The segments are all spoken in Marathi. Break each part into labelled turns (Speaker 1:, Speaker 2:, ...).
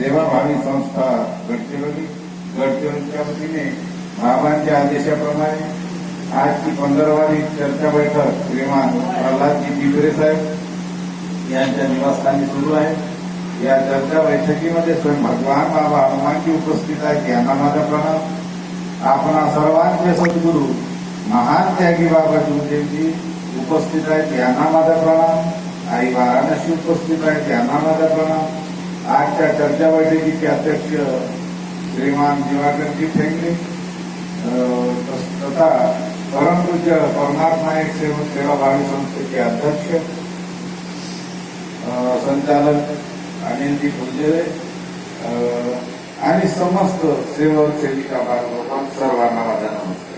Speaker 1: सेवाभावी संस्था गडचिरोली गडचिरोलीच्या म्हणजे वतीने बाबांच्या आदेशाप्रमाणे आजची पंधरावारी चर्चा बैठक श्रीमान प्रल्हादजी दिगरे साहेब यांच्या निवासस्थानी सुरू आहे. या चर्चा बैठकीमध्ये स्वयं भगवान बाबा हनुमानजी उपस्थित आहेत. यांना माझा प्रणाम. आपणा सर्वांचे सद्गुरू महान त्यागी बाबा जुमदेवजी उपस्थित आहेत. यांना माझा प्रणाम. आई वाराणसी उपस्थित आहेत. यांना माझा प्रणाम. आजच्या चर्चा बैठकीचे अध्यक्ष श्रीमान दिवाकरजी ठेंगरे तथा परमपूज्य परमात्मा नायक सेवक भावी संस्थेचे अध्यक्ष संचालक अनिलजी फुलजेरे आणि समस्त सेवक सेविका बांधव सर्वांना माझा नमस्कार.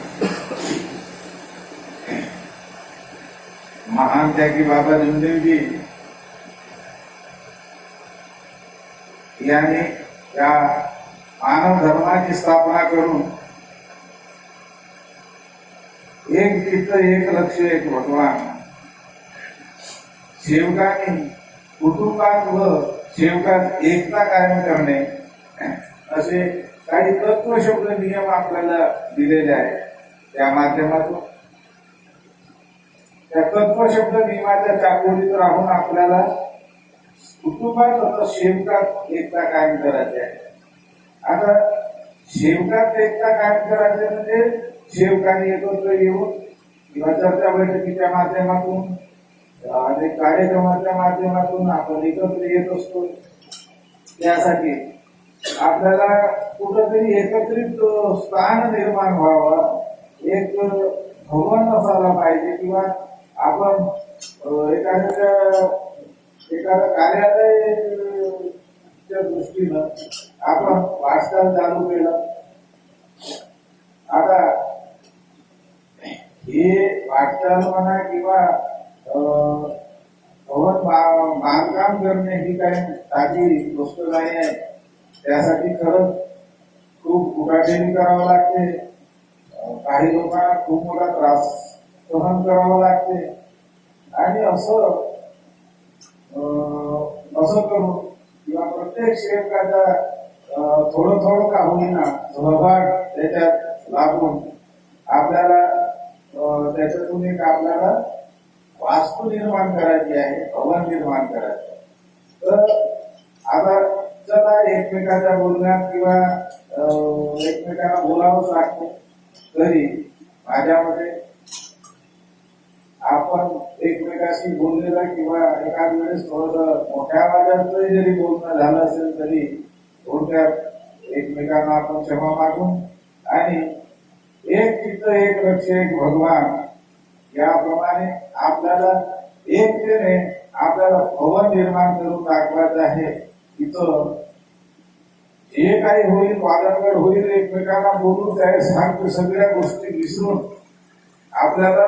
Speaker 1: महान त्यागी बाबा लिंगदेवजी यांनी या मानव धर्माची स्थापना करून एक चित्त एक लक्ष एक भगवान. सेवकांनी कुटुंबात व सेवकात एकता कायम करणे असे काही तत्व शब्द नियम आपल्याला दिलेले आहेत. त्या माध्यमातून. त्या तत्वशब्द नियमाच्या चाकोरीत राहून आपल्याला कुटुंबात तसं सेवकात एकता कायम करायचे आहे. आता सेवकात एकता कायम करायचे म्हणजे सेवकांनी एकत्र येऊन किंवा चर्चा बैठकीच्या माध्यमातून अनेक कार्यक्रमाच्या माध्यमातून आपण एकत्र येत असतो. त्यासाठी आपल्याला कुठंतरी एकत्रित स्थान निर्माण व्हावं एक भवन असायला पाहिजे किंवा आपण अं, एखाद्या एखादं कार्यालयाच्या दृष्टीनं आपण वाटचाल चालू केलं आता हे वाटचाल म्हणा किंवा भवन बा- बांधकाम करणे ही काही साधी गोष्ट नाही आहे. त्यासाठी खरंच खूप उठाठेवी करावं लागते. काही लोकांना खूप मोठा त्रास सहन करावा लागते. आणि असं असं करून किंवा प्रत्येक श्रेयकाचा थोडं थोडं का होईना सहभाग त्याच्यात लागून आपल्याला त्याच्यातून एक आपल्याला वास्तू निर्माण करायची आहे भवन निर्माण करायचं तर आता चला एकमेकाच्या बोलण्यात किंवा एकमेकांना बोलावंच लागतं. तरी माझ्यामध्ये आपण एकमेकाशी बोललेला किंवा एखाद वेळेस थोडस मोठ्या आवाजात जरी बोलणं झालं असेल तरी थोडक्यात एकमेकांना आपण क्षमा मागून आणि एक चित्त एक लक्ष एक भगवान याप्रमाणे आपल्याला एकतेने आपल्याला भवन निर्माण करून दाखवायचं आहे. तिथं जे काही होईल वादंगड होईल एकमेकांना बोलून त्या सांगतो सगळ्या गोष्टी विसरून आपल्याला